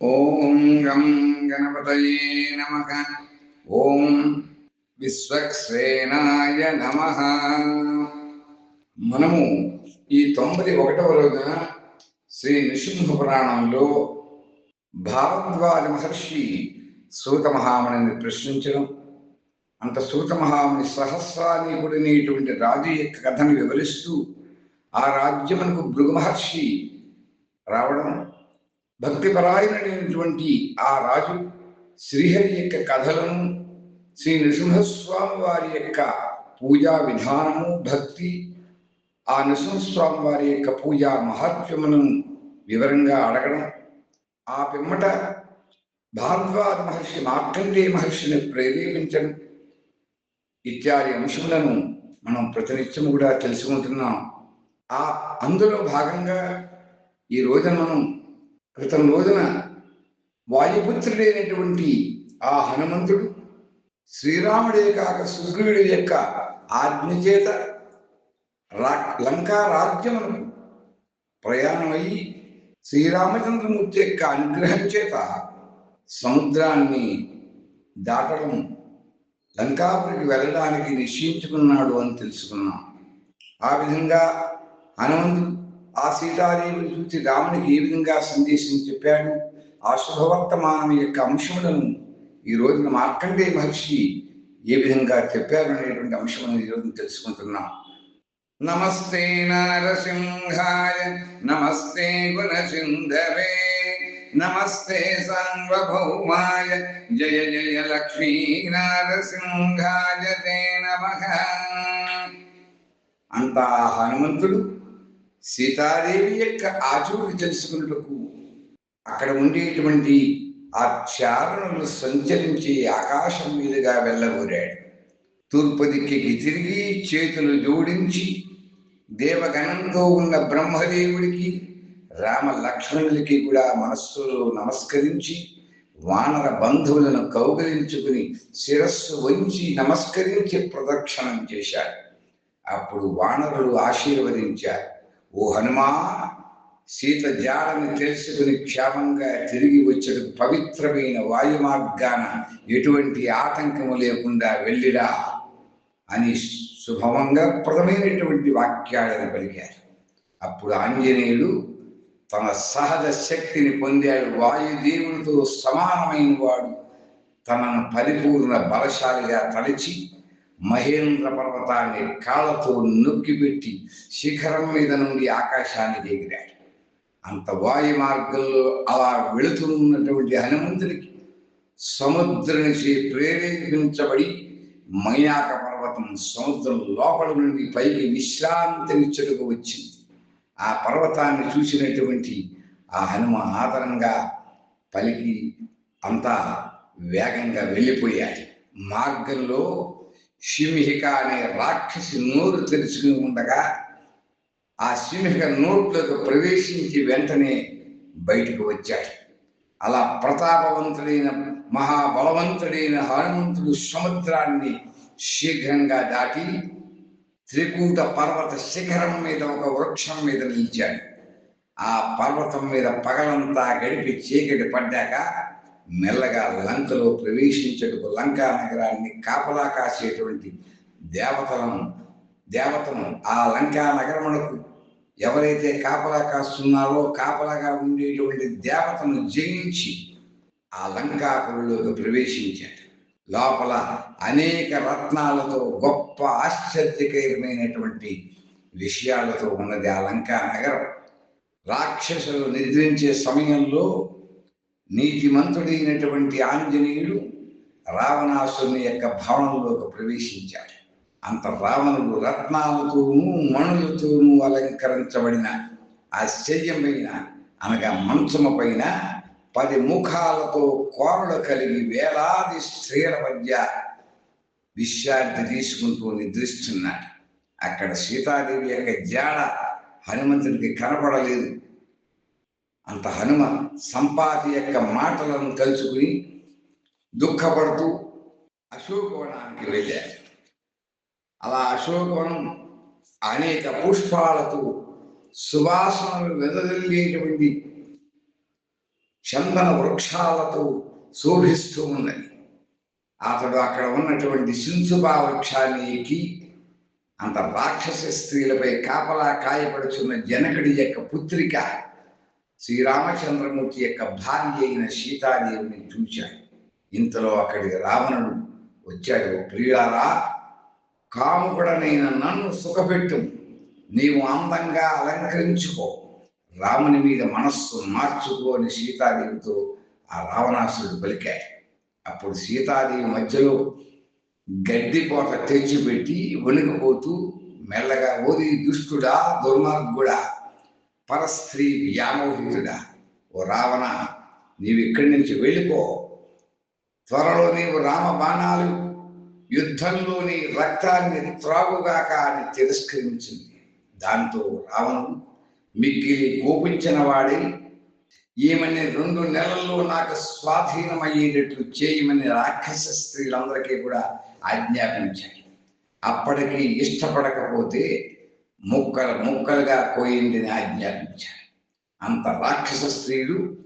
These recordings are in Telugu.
ఓం గం గణపతయే నమ. ఓం విశ్వక్సేనాయ నమ. మనము ఈ తొంభై ఒకటవ రోజున శ్రీ నృసింహ పురాణంలో భారద్వాజ మహర్షి సూత మహామునిని ప్రశ్నించడం అంత సూత మహాముని సహస్రానీకుడనేటువంటి రాజు యొక్క కథను వివరిస్తూ ఆ రాజ్యమునకు భృగు మహర్షి రావడం భక్తిపరాయణుడైనటువంటి ఆ రాజు శ్రీహరి యొక్క కథలను శ్రీ నృసింహస్వామి వారి యొక్క పూజా విధానము భక్తి ఆ నృసింహస్వామి వారి యొక్క పూజా మహాత్మ్యములను వివరంగా అడగడం ఆ పిమ్మట భారద్వాజ మహర్షి మార్కండే మహర్షిని ప్రేరేపించడం ఇత్యాది అంశములను మనం ప్రతినిత్యం కూడా తెలుసుకుంటున్నాం ఆ అందులో భాగంగా ఈ రోజున మనం క్రితం రోజున వాయుపుత్రుడైనటువంటి ఆ హనుమంతుడు శ్రీరాముడే కాక సుగ్రీవుడి యొక్క ఆజ్ఞ చేత రా లంకా రాజ్యమునకు ప్రయాణమయ్యి శ్రీరామచంద్రమూర్తి యొక్క అనుగ్రహం చేత సముద్రాన్ని దాటడం లంకాపురికి వెళ్ళడానికి నిశ్చయించుకున్నాడు అని తెలుసుకున్నాం. ఆ విధంగా హనుమంతుడు ఆ సీతాదేవిని చూసి రామునికి ఏ విధంగా సందేశం చెప్పాడు? ఆ శుభవర్తమానం యొక్క అంశములను ఈ రోజున మార్కండే మహర్షి ఏ విధంగా చెప్పారు అనేటువంటి అంశములను ఈ రోజు తెలుసుకుంటున్నాం. నమస్తే నరసింహాయ నమస్తే గుణసింధవే నమస్తే సార్వభౌమాయ జయ జయ లక్ష్మీ నరసింహాయ తే నమ. అంతా హనుమంతుడు సీతాదేవి యొక్క ఆచూరు తెలుసుకున్నటకు అక్కడ ఉండేటువంటి ఆ చారణులు సంచరించి ఆకాశం మీదుగా వెళ్ళగోరాడు తూర్పు దిక్కికి తిరిగి చేతులు జోడించి దేవగణంతో ఉన్న బ్రహ్మదేవుడికి రామ లక్ష్మణులకి కూడా మనస్సులో నమస్కరించి వానర బంధువులను కౌగలించుకుని శిరస్సు వంచి నమస్కరించి ప్రదక్షిణం చేశాడు. అప్పుడు వానరులు ఆశీర్వదించారు. ఓ హనుమా సీత జాడని తెలుసుకుని క్షేమంగా తిరిగి వచ్చేది పవిత్రమైన వాయు మార్గాన ఎటువంటి ఆటంకము లేకుండా వెళ్ళిరా అని శుభమంగళప్రదమైనటువంటి వాక్యాలను పలికారు. అప్పుడు ఆంజనేయుడు తన సహజ శక్తిని పొందాడు. వాయుదేవునితో సమానమైన వాడు. తనను పరిపూర్ణ బలశాలిగా తలచి మహేంద్ర పర్వతాన్ని కాళ్ళతో నొక్కిపెట్టి శిఖరం మీద నుండి ఆకాశానికి ఎగిరాడు. అంత వాయు మార్గంలో అలా వెళుతున్నటువంటి హనుమంతుడికి సముద్రం నుంచి ప్రేరేపించబడి మయాక పర్వతం సముద్రం లోపల నుండి పైకి విశ్రాంతినిచ్చుటకు వచ్చింది. ఆ పర్వతాన్ని చూసినటువంటి ఆ హనుమ ఆదరంగా పలికి అంతా వేగంగా వెళ్ళిపోయాడు మార్గంలో సింహిక అనే రాక్షసి నోరు తెరుచుకుని ఉండగా ఆ సింహిక నోట్లోకి ప్రవేశించి వెంటనే బయటకు వచ్చాడు. అలా ప్రతాపవంతుడైన మహాబలవంతుడైన హనుమంతుడు సముద్రాన్ని శీఘ్రంగా దాటి త్రికూట పర్వత శిఖరం మీద ఒక వృక్షం మీద నిలిచాడు. ఆ పర్వతం మీద పగలంతా గడిపి చీకటి పడ్డాక మెల్లగా లంకలో ప్రవేశించటకు లంకా నగరాన్ని కాపలా కాసేటువంటి దేవతలను దేవతను ఆ లంకా నగరమునకు ఎవరైతే కాపలా కాస్తున్నారో కాపలాగా ఉండేటువంటి దేవతను జయించి ఆ లంకాపురులోకి ప్రవేశించాడు లోపల అనేక రత్నాలతో గొప్ప ఆశ్చర్యకరమైనటువంటి విషయాలతో ఉన్నది ఆ లంకా నగరం. రాక్షసులు నిద్రించే సమయంలో నీతిమంతుడైనటువంటి ఆంజనేయుడు రావణాసుని యొక్క భవనంలోకి ప్రవేశించాడు. అంత రావణుడు రత్నాలతోనూ మణులతోనూ అలంకరించబడిన ఆశ్చర్యమైన అనగా మంచము పైన పది ముఖాలతో కోరలు కలిగి వేలాది స్త్రీల మధ్య విశ్రాంతి తీసుకుంటూ నిద్రిస్తున్నాడు. అక్కడ సీతాదేవి యొక్క జాడ హనుమంతుడికి కనపడలేదు. అంత హనుమ సంపాతి యొక్క మాటలను తలుచుకుని దుఃఖపడుతూ అశోకవనానికి వెళ్ళారు అలా అశోకవనం అనేక పుష్పాలతో సువాసనలు వెదజల్లేటువంటి చందన వృక్షాలతో శోభిస్తూ ఉన్నది. అతడు అక్కడ ఉన్నటువంటి సింసుబా వృక్షాన్ని ఎక్కి అంత రాక్షస స్త్రీలపై కాపలా కాయపడుచున్న జనకుడి యొక్క పుత్రిక శ్రీరామచంద్రమూర్తి యొక్క భార్య అయిన సీతాదేవిని చూశాడు. ఇంతలో అక్కడికి రావణుడు వచ్చాడు. ప్రియారా కాముకుడనైన నన్ను సుఖపెట్టు. నీవు అందంగా అలంకరించుకో. రాముని మీద మనస్సు మార్చుకో అని సీతాదేవితో ఆ రావణాసురుడు పలికాడు. అప్పుడు సీతాదేవి మధ్యలో గడ్డిపోట తెచ్చిపెట్టి వణికిపోతూ మెల్లగా ఓది దుష్టుడా దుర్మార్గుడా పరస్త్రీ వ్యామోహితుడా ఓ రావణ నీవు ఇక్కడి నుంచి వెళ్ళిపో. త్వరలో నీవు రామ బాణాలు యుద్ధంలోని రక్తాన్ని త్రాగుగాక అని తిరస్కరించింది. దాంతో రావణుడు మిక్కిలి కోపించిన వాడి ఈమెని రెండు నెలల్లో నాకు స్వాధీనమయ్యేటట్లు చేయమని రాక్షస స్త్రీలందరికీ కూడా ఆజ్ఞాపించాడు. అప్పటికి ఇష్టపడకపోతే ముక్కలు ముక్కలుగా కోయిందని ఆజ్ఞాపించాడు అంత రాక్షస స్త్రీలు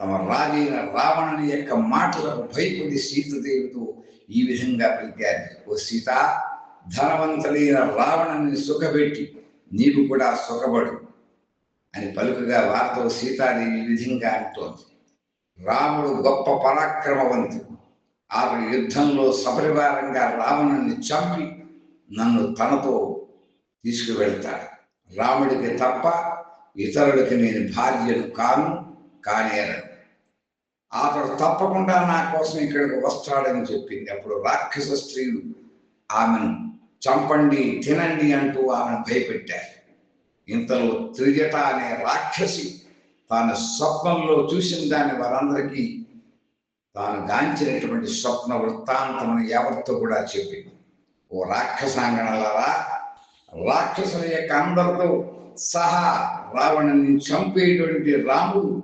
తమ రాజైన రావణుని యొక్క మాటలకు భయపడి సీతదేవితో ఈ విధంగా పలికారు ఓ సీత ధనవంతులైన రావణుని సుఖపెట్టి నీకు కూడా సుఖపడు అని పలుకగా వార్తలు సీతాదేవి ఈ విధంగా అంటోంది. రాముడు గొప్ప పరాక్రమవంతుడు. ఆ యుద్ధంలో సపరివారంగా రావణుని చంపి నన్ను తనతో తీసుకువెళ్తాడు రాముడికి తప్ప ఇతరులకి నేను భార్యను కాను కానేరను. అతడు తప్పకుండా నా కోసం ఇక్కడికి వస్తాడని చెప్పింది. అప్పుడు రాక్షస స్త్రీలు ఆమెను చంపండి తినండి అంటూ ఆమెను భయపెట్టారు. ఇంతలో త్రిజట అనే రాక్షసి తాను స్వప్నంలో చూసిన దాన్ని వారందరికీ తాను గాంచినటువంటి స్వప్న వృత్తాంతమని ఎవరితో కూడా చెప్పింది ఓ రాక్షసాంగణలరా రాక్షసుల యొక్క అందరితో సహా రావణుని చంపేటువంటి రాముడు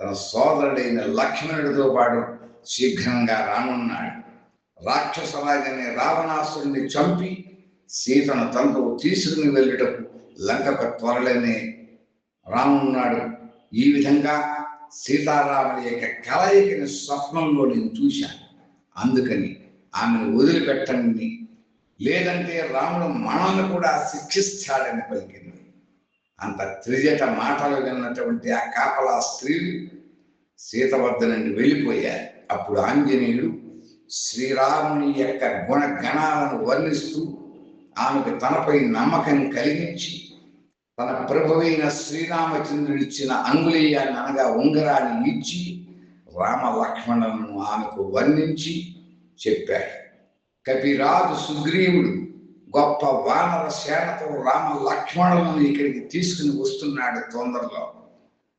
తన సోదరుడైన లక్ష్మణుడితో పాటు శీఘ్రంగా రానున్నాడు. రాక్షసరాజనే రావణాసురుని చంపి సీతను తనతో తీసుకుని వెళ్ళటకు లంకకు త్వరలోనే రానున్నాడు. ఈ విధంగా సీతారాముల యొక్క కలయికని స్వప్నంలో నేను చూశాను. అందుకని ఆమెను వదిలిపెట్టండి. లేదంటే రాముడు మనల్ని కూడా శిక్షిస్తాడని పలికింది. అంత త్రిజట మాటలు విన్నటువంటి ఆ కాపలా స్త్రీలు సీత వద్ద నుండి వెళ్ళిపోయారు. అప్పుడు ఆంజనేయుడు శ్రీరాముని యొక్క గుణగణాలను వర్ణిస్తూ ఆమెకు తనపై నమ్మకం కలిగించి తన ప్రభువైన శ్రీరామచంద్రుడు ఇచ్చిన అంగుళీయాన్ని అనగా ఉంగరాన్ని ఇచ్చి రామ లక్ష్మణులను ఆమెకు వర్ణించి చెప్పాడు. కపిరాజు సుగ్రీవుడు గొప్ప వానర సేనతో రామ లక్ష్మణులను ఇక్కడికి తీసుకుని వస్తున్నాడు తొందరలో.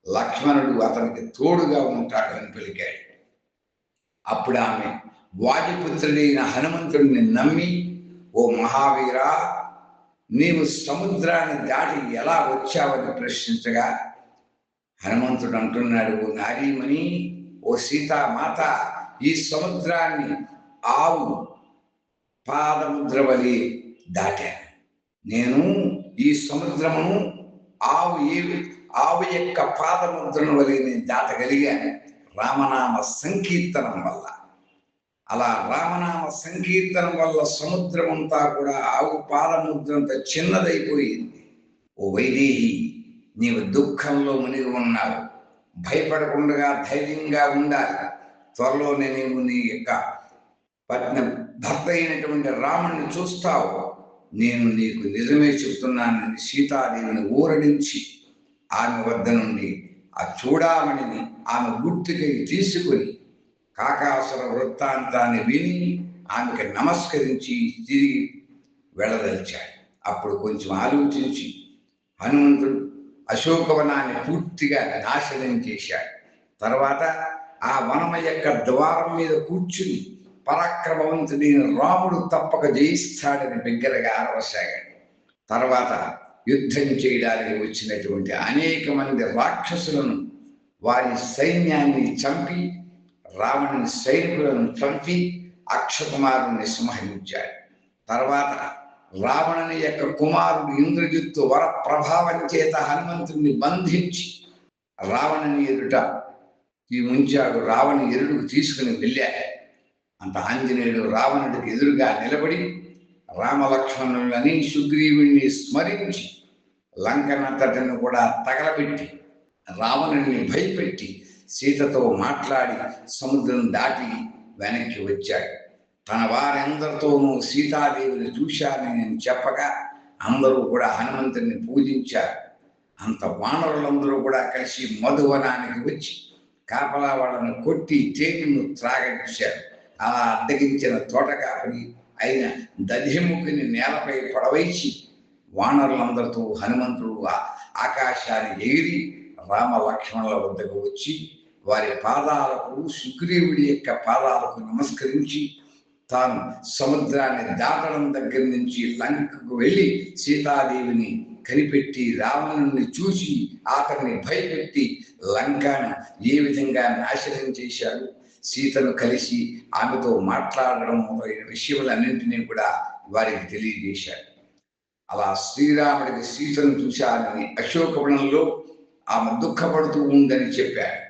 లక్ష్మణుడు అతనికి తోడుగా ఉంటాడు అని పలికాడు. అప్పుడు ఆమె వాయుపుత్రుడైన హనుమంతుడిని నమ్మి ఓ మహావీరా నీవు సముద్రాన్ని దాటి ఎలా వచ్చావని ప్రశ్నించగా హనుమంతుడు అంటున్నాడు ఓ నారీమణి ఓ సీతామాత ఈ సముద్రాన్ని ఆవు పాదముద్ర వలి దాటాను. నేను ఈ సముద్రమును ఆవు ఏవి ఆవు యొక్క పాదముద్రను వలి నేను దాటగలిగాను. రామనామ సంకీర్తనం వల్ల. అలా రామనామ సంకీర్తనం వల్ల సముద్రమంతా కూడా ఆవు పాదముద్రంత చిన్నదైపోయింది. ఓ వైదేహి నీవు దుఃఖంలో మునిగి ఉన్నావు. భయపడకుండా ధైర్యంగా ఉండాలి. త్వరలోనే నీవు నీ యొక్క పత్ని భర్త అయినటువంటి రాముణ్ణి చూస్తావు. నేను నీకు నిజమే చెప్తున్నానని సీతాదేవిని ఊరడించి ఆమె వద్ద నుండి ఆ చూడామణిని ఆమె గుర్తుకై తీసుకొని కాకాసుర వృత్తాంతాన్ని విని ఆమెకి నమస్కరించి తిరిగి వెళ్ళదలిచాడు. అప్పుడు కొంచెం ఆలోచించి హనుమంతుడు అశోకవనాన్ని పూర్తిగా నాశనం చేశాడు. తర్వాత ఆ వనమ యొక్క ద్వారం మీద కూర్చుని పరాక్రమవంతుడైన రాముడు తప్పక జయిస్తాడని బిగ్గరగా ఆరవసాగాడు. తర్వాత యుద్ధం చేయడానికి వచ్చినటువంటి అనేక మంది రాక్షసులను వారి సైన్యాన్ని చంపి రావణుని సైనికులను చంపి అక్షకుమారుని సంహరించాడు. తర్వాత రావణుని యొక్క కుమారుడు ఇంద్రజిత్తు వర ప్రభావం చేత హనుమంతుడిని బంధించి రావణుని ఎదుట ఈ ముంచాడు రావణి ఎరుడుకు తీసుకుని వెళ్ళాడు. అంత ఆంజనేయుడు రావణుడికి ఎదురుగా నిలబడి రామలక్ష్మణులని సుగ్రీవుణ్ణి స్మరించి లంకనంతటిని కూడా తగలబెట్టి రావణుని భయపెట్టి సీతతో మాట్లాడి సముద్రం దాటి వెనక్కి వచ్చాడు. తన వారందరితోనూ సీతాదేవిని చూశానని నేను చెప్పగా అందరూ కూడా హనుమంతుని పూజించారు. అంత వానరులందరూ కూడా కలిసి మధువనానికి వచ్చి కాపలా వాళ్ళను కొట్టి తేనెను త్రాగించారు ఆ అద్దగించిన తోటకాపని అయిన దధిముఖిని నేలపై పడవైచి వానరులందరితో హనుమంతుడు ఆ- ఆకాశాన్ని ఎగిరి రామ లక్ష్మణుల వద్దకు వచ్చి వారి పాదాలకు సుగ్రీవుడి యొక్క పాదాలకు నమస్కరించి తాను సముద్రాన్ని దాటడం దగ్గర నుంచి లంకకు వెళ్ళి సీతాదేవిని కనిపెట్టి రావణుని చూసి అతన్ని భయపెట్టి లంకను ఏ విధంగా నాశనం చేశాడు? సీతను కలిసి ఆమెతో మాట్లాడడం మొదలైన విషయములన్నింటినీ కూడా వారికి తెలియజేశాడు. అలా శ్రీరాముడికి సీతను చూశానని అశోకవనంలో ఆమె దుఃఖపడుతూ ఉందని చెప్పాడు.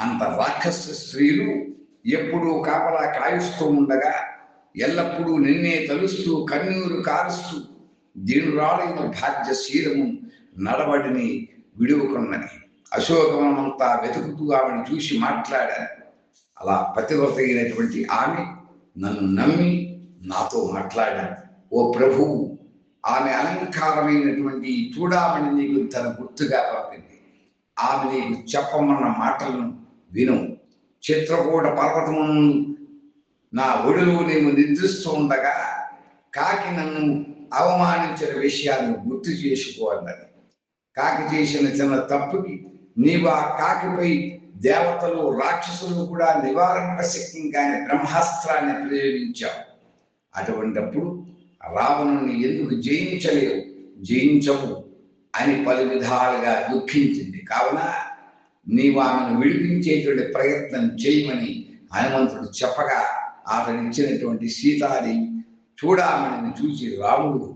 అంత రాక్షస స్త్రీలు ఎప్పుడూ కాపలా కాయుస్తూ ఉండగా ఎల్లప్పుడూ నిన్నే తలుస్తూ కన్నీరు కారుస్తూ దీనురాలైన భాగ్యశీలము నడవడిని విడువుకున్నది. అశోకవనమంతా వెతుకుతూ ఆమెను చూసి మాట్లాడారు. అలా పతివ్రతగినటువంటి ఆమె నన్ను నమ్మి నాతో మాట్లాడాను ఓ ప్రభువు ఆమె అలంకారమైనటువంటి చూడామని చూడామణి నీకు తన గుర్తుగా పంపింది. ఆమె నీకు చెప్పమన్న మాటలను విను. చిత్రకూట పర్వతమును నా ఒడిలో నేను నిద్రిస్తూ ఉండగా కాకి నన్ను అవమానించిన విషయాన్ని గుర్తు చేసుకో అన్నది. కాకి చేసిన చిన్న తప్పుకి నీవు ఆ కాకిపై దేవతలు రాక్షసులు కూడా నివారణ శక్తి కానీ బ్రహ్మాస్త్రాన్ని ప్రయోగించావు. అటువంటప్పుడు రావణుని ఎందుకు జయించలేవు? జయించవు అని పలు విధాలుగా దుఃఖించింది. కావున నీవు ఆమెను విడిపించేటువంటి ప్రయత్నం చేయమని హనుమంతుడు చెప్పగా అతను ఇచ్చినటువంటి సీతాదేవి చూడామని చూసి రాముడు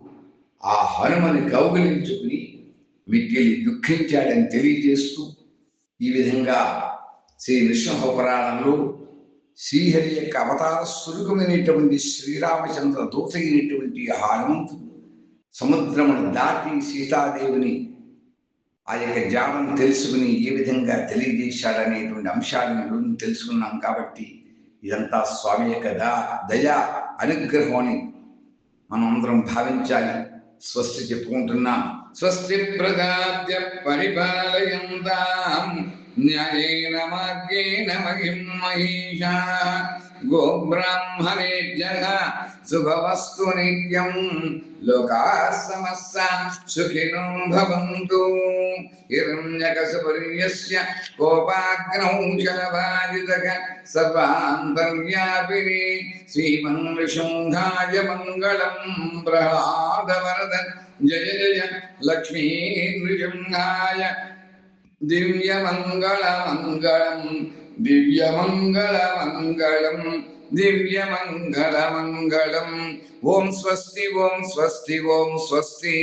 ఆ హనుమని కౌగిలించుకుని మిక్కిలి దుఃఖించాడని తెలియజేస్తూ ఈ విధంగా శ్రీ నృసింహ పురాణంలో శ్రీహరి యొక్క అవతార స్వరూపమైనటువంటి శ్రీరామచంద్ర దూత అయినటువంటి హనుమంతుడు సముద్రమును దాటి సీతాదేవిని ఆ యొక్క జ్ఞానం తెలుసుకుని ఏ విధంగా తెలియజేశాడనేటువంటి అంశాలను తెలుసుకున్నాం కాబట్టి ఇదంతా స్వామి యొక్క దా దయా అనుగ్రహం అని మనం అందరం భావించాలి. స్వస్తి చెప్పుకుంటున్నాం. స్వస్తి ప్రజాద్య పరిపాలయంతాం न्यायेन मार्गेण महिं महिषा। गोब्राह्मणे जः सुभवस्तु नित्यं। लोकाः समस्ता सुखिनो भवन्तु। हिरण्यकसुपर्यस्य कोपाग्नौ शलभाजितः सर्वान्तर्यापिने श्रीमङ्गलशृङ्घाय मङ्गलं प्रह्लादवरद जय जय लक्ष्मीनृशृङ्घाय దివ్యమంగళమంగళం దివ్యమంగళమంగళం దివ్యమంగళమంగళం ఓం స్వస్తి ఓం స్వస్తి ఓం స్వస్తి